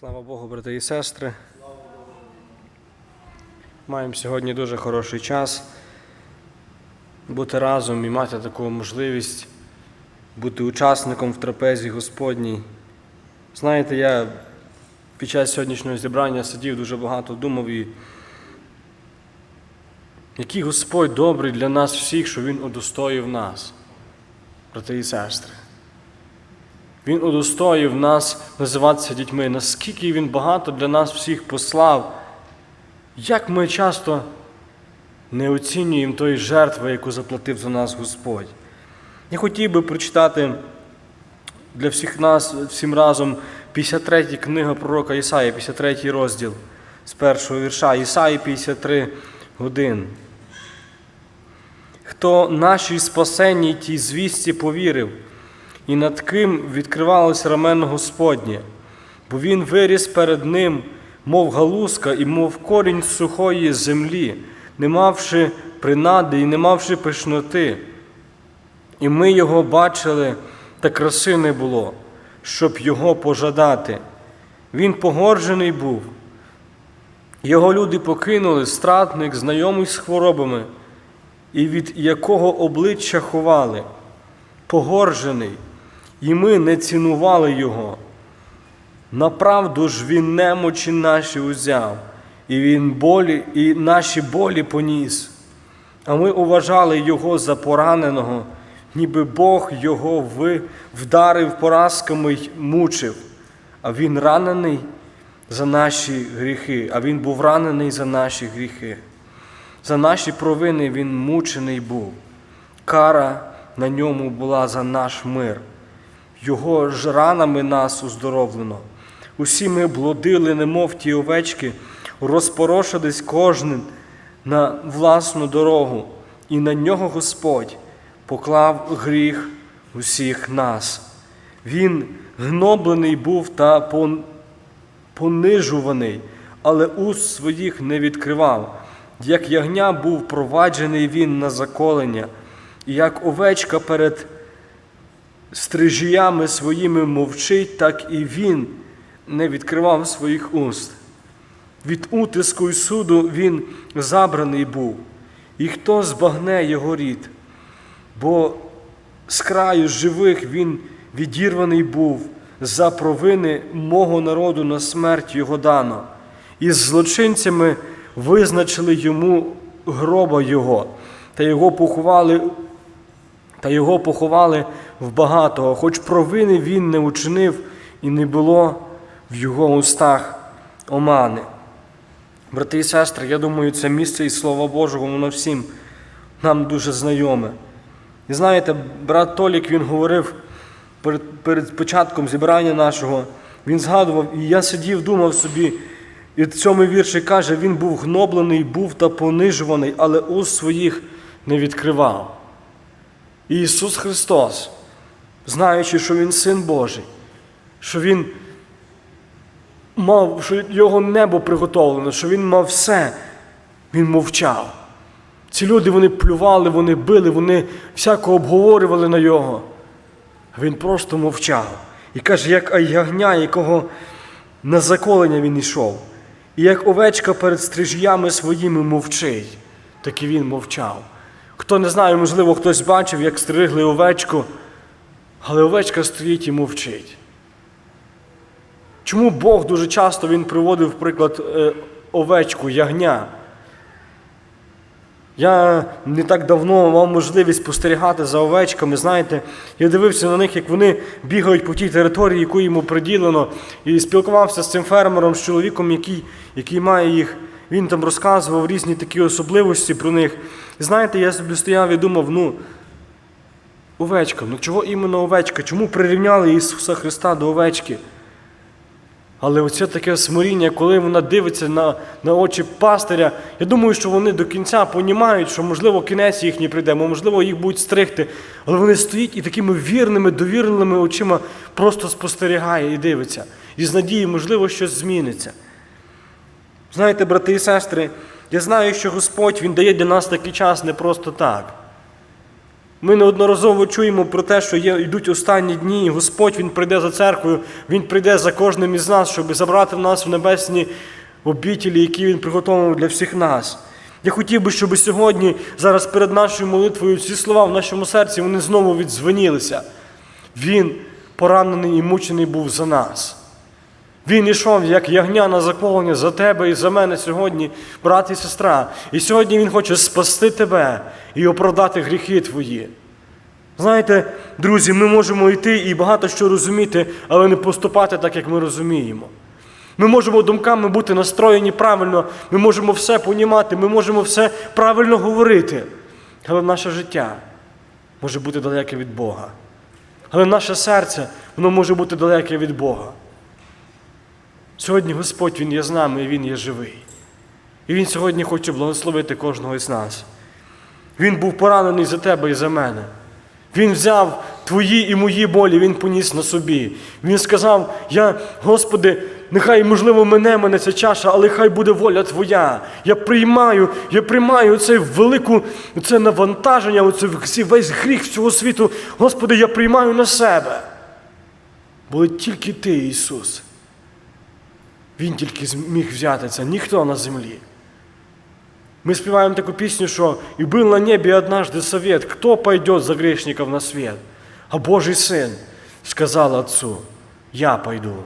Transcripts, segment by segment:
Слава Богу, брати і сестри. Маємо сьогодні дуже хороший час бути разом і мати таку можливість бути учасником в трапезі Господній. Знаєте, я під час сьогоднішнього зібрання сидів дуже багато думав і який Господь добрий для нас всіх, що Він удостоїв нас, брати і сестри. Він удостоїв нас називатися дітьми, наскільки Він багато для нас всіх послав, як ми часто не оцінюємо тої жертви, яку заплатив за нас Господь. Я хотів би прочитати для всіх нас всім разом 53 книга пророка Ісаї, 53 розділ з першого вірша. Ісаї 53 годин. Хто нашій спасенній тій звісті повірив, і над ким відкривалось рамено Господнє, бо він виріс перед ним, мов галузка, і мов корінь сухої землі, не мавши принади і не мавши пишноти. І ми його бачили, та краси не було, щоб його пожадати. Він погоржений був. Його люди покинули, стратник, знайомий з хворобами, і від якого обличчя ховали, погоржений, і ми не цінували його. Направду ж він немочі наші узяв, і він болі, і наші болі поніс. А ми уважали його за пораненого, ніби Бог його вдарив поразками й мучив, а він ранений за наші гріхи, а він був ранений за наші гріхи. За наші провини він мучений був. Кара на ньому була за наш мир. Його ж ранами нас уздоровлено. Усі ми блудили, немов ті овечки, розпорошились кожен на власну дорогу, і на нього Господь поклав гріх усіх нас. Він гноблений був та понижуваний, але уст своїх не відкривав. Як ягня був проваджений він на заколення, і як овечка перед стрижіями своїми мовчить, так і він не відкривав своїх уст. Від утиску й суду він забраний був, і хто збагне його рід, бо з краю живих він відірваний був за провини мого народу на смерть його дано, і з злочинцями визначили йому гроба його, та його поховали та його поховали в багатого, хоч провини він не учинив, і не було в його устах омани. Брати і сестри, я думаю, це місце і Слова Божого, воно всім нам дуже знайоме. І знаєте, брат Толік він говорив перед, перед початком зібрання нашого, він згадував, і я сидів, думав собі, і в цьому вірші каже, він був гноблений, був та понижуваний, але уст своїх не відкривав. І Ісус Христос, знаючи, що Він Син Божий, що Він мав, що Його небо приготовлено, що Він мав все, Він мовчав. Ці люди вони плювали, вони били, вони всяко обговорювали на Його. Він просто мовчав. І каже, як ягня, якого на заколення він йшов. І як овечка перед стрижями своїми мовчить, так і він мовчав. Хто не знає, можливо, хтось бачив, як стригли овечку, але овечка стоїть і мовчить. Чому Бог дуже часто він приводив, приклад, е, овечку, ягня? Я не так давно мав можливість спостерігати за овечками. Знаєте, я дивився на них, як вони бігають по тій території, яку йому приділено, і спілкувався з цим фермером, з чоловіком, який, який має їх. Він там розказував різні такі особливості про них. І знаєте, я собі стояв і думав, ну, овечка, ну чого іменно овечка? Чому прирівняли Ісуса Христа до овечки? Але оце таке смиріння, коли вона дивиться на, на очі пастиря, я думаю, що вони до кінця понімають, що, можливо, кінець їхній прийде, можливо, їх будуть стригти. Але вони стоять і такими вірними, довірними очима просто спостерігає і дивиться. І з надією, можливо, щось зміниться. Знаєте, брати і сестри, я знаю, що Господь Він дає для нас такий час не просто так. Ми неодноразово чуємо про те, що є, йдуть останні дні, і Господь Він прийде за церквою, Він прийде за кожним із нас, щоб забрати нас в небесні обітілі, які Він приготував для всіх нас. Я хотів би, щоб сьогодні, зараз перед нашою молитвою, ці слова в нашому серці вони знову віддзвонілися. Він поранений і мучений був за нас. Він ішов, як ягня на заколення за тебе і за мене сьогодні, брат і сестра. І сьогодні Він хоче спасти тебе і оправдати гріхи твої. Знаєте, друзі, ми можемо йти і багато що розуміти, але не поступати так, як ми розуміємо. Ми можемо думками бути настроєні правильно, ми можемо все понімати, ми можемо все правильно говорити. Але наше життя може бути далеке від Бога. Але наше серце, воно може бути далеке від Бога. Сьогодні Господь Він є з нами і Він є живий. І Він сьогодні хоче благословити кожного із нас. Він був поранений за тебе і за мене. Він взяв твої і мої болі, Він поніс на собі. Він сказав: Я, Господи, нехай, можливо, мене мене ця чаша, але хай буде воля Твоя. Я приймаю, я приймаю це велику це навантаження, оце весь гріх всього світу. Господи, я приймаю на себе. Бо тільки Ти, Ісус. Він тільки зміг взяти це, ніхто на землі. Мы спеваем такую песню, что «И был на небе однажды совет, кто пойдет за грешников на свет?» А Божий Сын сказал Отцу, «Я пойду,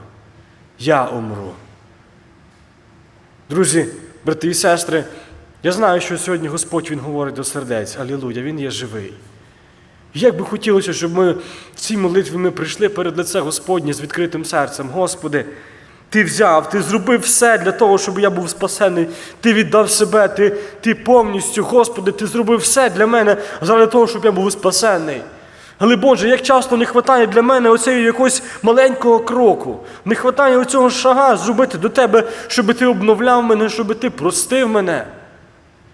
я умру». Друзі, брати і сестри, я знаю, що сьогодні Господь Він говорить до сердець. Алілуя, Він є живий. І Як би хотілося, щоб ми в цій молитві ми прийшли перед лице Господнє з відкритим серцем. Господи, Ти взяв, Ти зробив все для того, щоб я був спасений. Ти віддав себе, Ти, ти повністю, Господи, Ти зробив все для мене заради того, щоб я був спасений. Але Боже, як часто не вистачає для мене оцеї якогось маленького кроку, не вистачає оцього шага зробити до Тебе, щоб Ти обновляв мене, щоб Ти простив мене,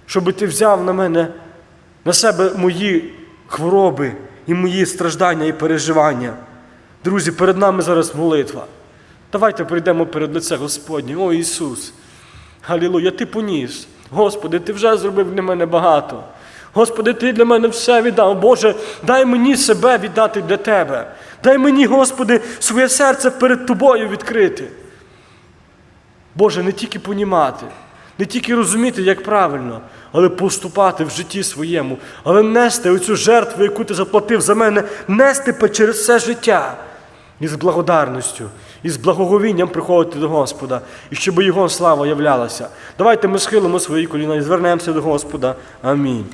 щоб Ти взяв на мене на себе мої хвороби і мої страждання і переживання. Друзі, перед нами зараз молитва. Давайте прийдемо перед лице Господнє. О Ісус! Галілуя, Ти поніс. Господи, Ти вже зробив для мене багато. Господи, Ти для мене все віддав. Боже, дай мені себе віддати для Тебе. Дай мені, Господи, своє серце перед Тобою відкрити. Боже, не тільки понімати, не тільки розуміти, як правильно, але поступати в житті своєму, але нести оцю жертву, яку ти заплатив за мене, нести через все життя. І з благодарністю, і з благоговінням приходити до Господа, і щоб Його слава являлася. Давайте ми схилимо свої коліна і звернемося до Господа. Амінь.